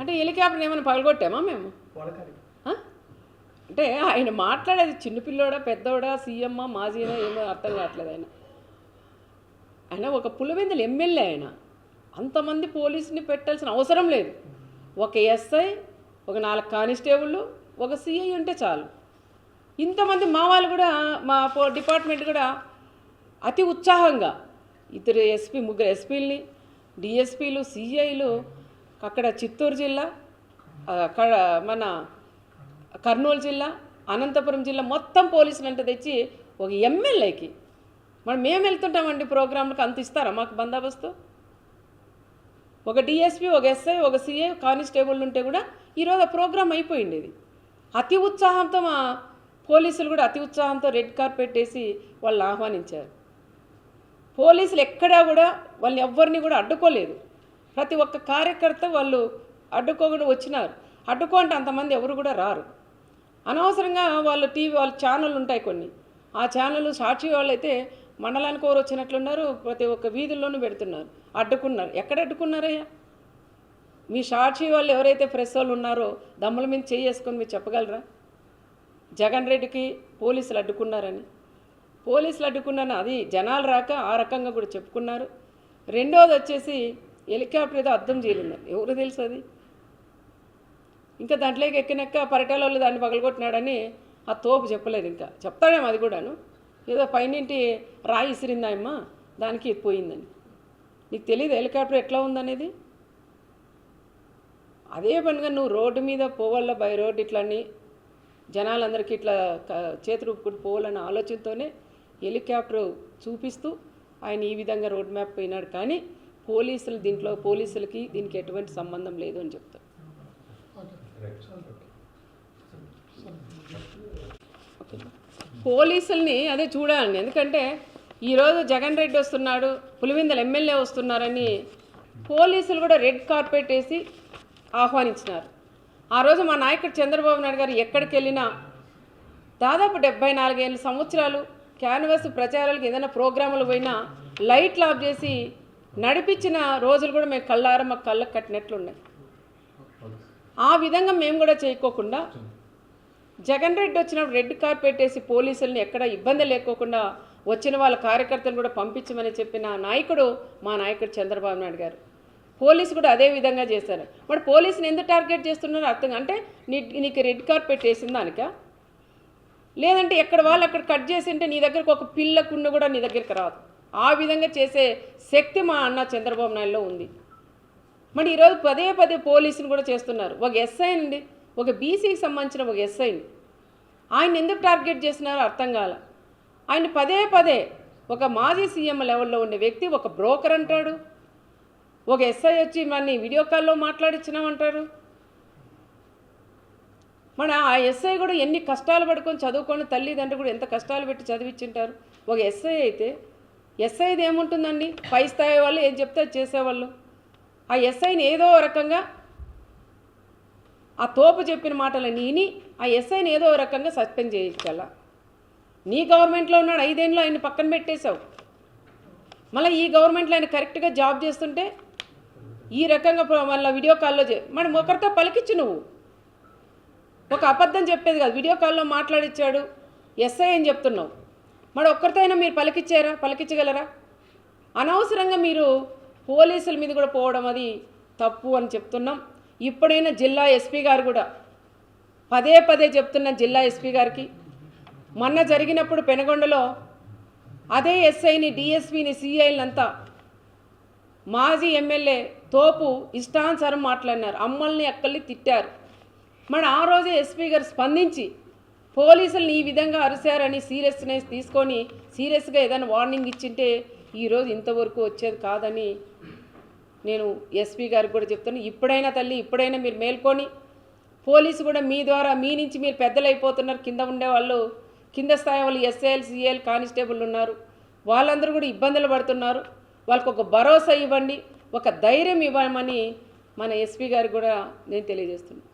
అంటే హెలికాప్టర్ ఏమైనా పగలగొట్టామా మేము? అంటే ఆయన మాట్లాడేది చిన్నపిల్లోడా పెద్దోడా సీఎమ్మా మాజీనా ఏమో అర్థం కావట్లేదు ఆయన. ఆయన ఒక పులివెందులు ఎమ్మెల్యే ఆయన. అంతమంది పోలీసుని పెట్టాల్సిన అవసరం లేదు. ఒక ఎస్ఐ ఒక నాలుగు కానిస్టేబుల్ ఒక సిఐ ఉంటే చాలు. ఇంతమంది మా వాళ్ళు కూడా మా డిపార్ట్మెంట్ కూడా అతి ఉత్సాహంగా ఇద్దరు ఎస్పీ ముగ్గురు ఎస్పీలని డిఎస్పీలు సిఐలు అక్కడ చిత్తూరు జిల్లా అక్కడ మన కర్నూలు జిల్లా అనంతపురం జిల్లా మొత్తం పోలీసులు అంటే తెచ్చి ఒక ఎమ్మెల్యేకి. మనం మేము వెళ్తుంటామండి ప్రోగ్రాంలకు అంత ఇస్తారా మాకు బందోబస్తు? ఒక డిఎస్పీ ఒక ఎస్ఐ ఒక సిఐ కానిస్టేబుల్ ఉంటే కూడా ఈరోజు ఆ ప్రోగ్రాం అయిపోయింది ఇది. అతి ఉత్సాహంతో మా పోలీసులు కూడా అతి ఉత్సాహంతో రెడ్ కార్పెట్ వేసి వాళ్ళని ఆహ్వానించారు. పోలీసులు ఎక్కడా కూడా వాళ్ళని ఎవ్వరిని కూడా అడ్డుకోలేదు. ప్రతి ఒక్క కార్యకర్త వాళ్ళు అడ్డుకోకుండా వచ్చినారు. అడ్డుకో అంటే అంతమంది ఎవరు కూడా రారు. అనవసరంగా వాళ్ళు టీవీ వాళ్ళ ఛానళ్ళు ఉంటాయి కొన్ని. ఆ ఛానల్ సాక్షి వాళ్ళు అయితే మండలానికి ఎవరు వచ్చినట్లున్నారు ప్రతి ఒక్క వీధుల్లోనూ పెడుతున్నారు. అడ్డుకున్నారు. ఎక్కడ అడ్డుకున్నారయ్యా? మీ సాక్షి వాళ్ళు ఎవరైతే ప్రెస్ వాళ్ళు ఉన్నారో దమ్ముల మీద చేసుకొని మీరు చెప్పగలరా? జగన్ రెడ్డికి పోలీసులు అడ్డుకున్నారని. పోలీసులు అడ్డుకున్నాను. అది జనాలు రాక ఆ రకంగా కూడా చెప్పుకున్నారు. రెండోది వచ్చేసి హెలికాప్టర్ ఏదో అర్థం చేయలేదు ఎవరు తెలుసు అది? ఇంకా దాంట్లోకి ఎక్కినాక పరిటాల వాళ్ళు దాన్ని పగలగొట్టినాడని ఆ తోపు చెప్పలేదు ఇంకా. చెప్తాడేమో అది కూడాను. ఏదో పైనింటి రాయి ఇసిరిందాయమ్మ దానికి పోయిందని. నీకు తెలియదు హెలికాప్టర్ ఎట్లా ఉందనేది? అదే పనిగా నువ్వు రోడ్డు మీద పోవాల బై రోడ్ ఇట్లని జనాలందరికీ ఇట్లా చేతులు ఊపుకుంటూ పోవాలన్న ఆలోచనతోనే హెలికాప్టర్ చూపిస్తూ ఆయన ఈ విధంగా రోడ్ మ్యాప్ పోయినాడు. కానీ పోలీసులు దీంట్లో పోలీసులకి దీనికి ఎటువంటి సంబంధం లేదు అని చెప్తారు. పోలీసుల్ని అదే చూడాలండి. ఎందుకంటే ఈరోజు జగన్ రెడ్డి వస్తున్నాడు పులివిందల ఎమ్మెల్యే వస్తున్నారని పోలీసులు కూడా రెడ్ కార్పెట్ వేసి ఆహ్వానించినారు. ఆ రోజు మా నాయకుడు చంద్రబాబు నాయుడు గారు ఎక్కడికి వెళ్ళినా దాదాపు డెబ్బై నాలుగేళ్ళ సంవత్సరాలు క్యాన్వాస్ ప్రచారాలకు ఏదైనా ప్రోగ్రాములు పోయినా లైట్లు ఆఫ్ చేసి నడిపించిన రోజులు కూడా మేము కళ్ళార మా కళ్ళకు కట్టినట్లున్నాయి ఆ విధంగా మేము కూడా చేయకోకుండా జగన్ రెడ్డి వచ్చినప్పుడు రెడ్ కార్పెట్ వేసి పోలీసుల్ని ఎక్కడ ఇబ్బంది లేకోకుండా వచ్చిన వాళ్ళ కార్యకర్తలు కూడా పంపించమని చెప్పిన నాయకుడు మా నాయకుడు చంద్రబాబు నాయుడు గారు. పోలీసు కూడా అదే విధంగా చేశారు. మరి పోలీసుని ఎందుకు టార్గెట్ చేస్తున్నారో అర్థం అంటే నీ నీకు రెడ్ కార్పెట్ వేసిన దానికా? లేదంటే ఎక్కడ వాళ్ళు అక్కడ కట్ చేసి ఉంటే నీ దగ్గరకు ఒక పిల్ల కుండ కూడా నీ దగ్గరికి రాదు. ఆ విధంగా చేసే శక్తి మా అన్న చంద్రబాబు నాయుడులో ఉంది. మరి ఈరోజు పదే పదే పోలీసులు కూడా చేస్తున్నారు. ఒక ఎస్ఐ అండి. ఒక బీసీకి సంబంధించిన ఒక ఎస్ఐని ఆయన ఎందుకు టార్గెట్ చేస్తున్నారో అర్థం కాల. ఆయన పదే పదే ఒక మాజీ సీఎం లెవెల్లో ఉండే వ్యక్తి ఒక బ్రోకర్ అంటాడు. ఒక ఎస్ఐ వచ్చి మన వీడియో కాల్లో మాట్లాడించినామంటారు మన ఆ ఎస్ఐ కూడా ఎన్ని కష్టాలు పడుకొని చదువుకొని తల్లిదండ్రులు కూడా ఎంత కష్టాలు పెట్టి చదివించింటారు ఒక ఎస్ఐ అయితే ఎస్ఐది ఏముంటుందండి? పై స్థాయి వాళ్ళు ఏం చెప్తే చేసేవాళ్ళు? ఆ ఎస్ఐని ఏదో రకంగా ఆ తోపు చెప్పిన మాటలు నేని ఆ ఎస్ఐని ఏదో రకంగా సస్పెండ్ చేయించాల. నీ గవర్నమెంట్లో ఉన్నాడు ఐదేళ్ళు ఆయన పక్కన పెట్టేశావు. మళ్ళీ ఈ గవర్నమెంట్లో ఆయన కరెక్ట్గా జాబ్ చేస్తుంటే ఈ రకంగా మళ్ళీ వీడియో కాల్లో చే మనం ఒకరితో పలికిచ్చు నువ్వు. ఒక అబద్ధం చెప్పేది కాదు. వీడియో కాల్లో మాట్లాడిచ్చాడు ఎస్ఐ అని చెప్తున్నావు. మరి ఒక్కరితో అయినా మీరు పలికిచ్చారా? పలికించగలరా? అనవసరంగా మీరు పోలీసుల మీద కూడా పోవడం అది తప్పు అని చెప్తున్నాం. ఇప్పుడైనా జిల్లా ఎస్పీ గారు కూడా పదే పదే చెప్తున్న జిల్లా ఎస్పీ గారికి మొన్న జరిగినప్పుడు పెనగొండలో అదే ఎస్ఐని డిఎస్పీని సిఐలంతా మాజీ ఎమ్మెల్యే తోపు ఇష్టానుసారం మాట్లాడినారు. అమ్మల్ని అక్కల్ని తిట్టారు. మన ఆ రోజే ఎస్పీ గారు స్పందించి పోలీసుల్ని ఈ విధంగా అరిశారని సీరియస్నెస్ తీసుకొని సీరియస్గా ఏదైనా వార్నింగ్ ఇచ్చింటే ఈరోజు ఇంతవరకు వచ్చేది కాదని నేను ఎస్పీ గారికి కూడా చెప్తాను ఇప్పుడైనా తల్లి ఇప్పుడైనా మీరు మేల్కొని పోలీసు కూడా మీ ద్వారా మీ నుంచి మీరు పెద్దలు అయిపోతున్నారు కింద ఉండేవాళ్ళు కింద స్థాయి వాళ్ళు ఎస్ఏఎల్ సిఏఎల్ కానిస్టేబుల్ ఉన్నారు. వాళ్ళందరూ కూడా ఇబ్బందులు పడుతున్నారు. వాళ్ళకు ఒక భరోసా ఇవ్వండి ఒక ధైర్యం ఇవ్వమని మన ఎస్పీ గారు కూడా నేను తెలియజేస్తున్నాను.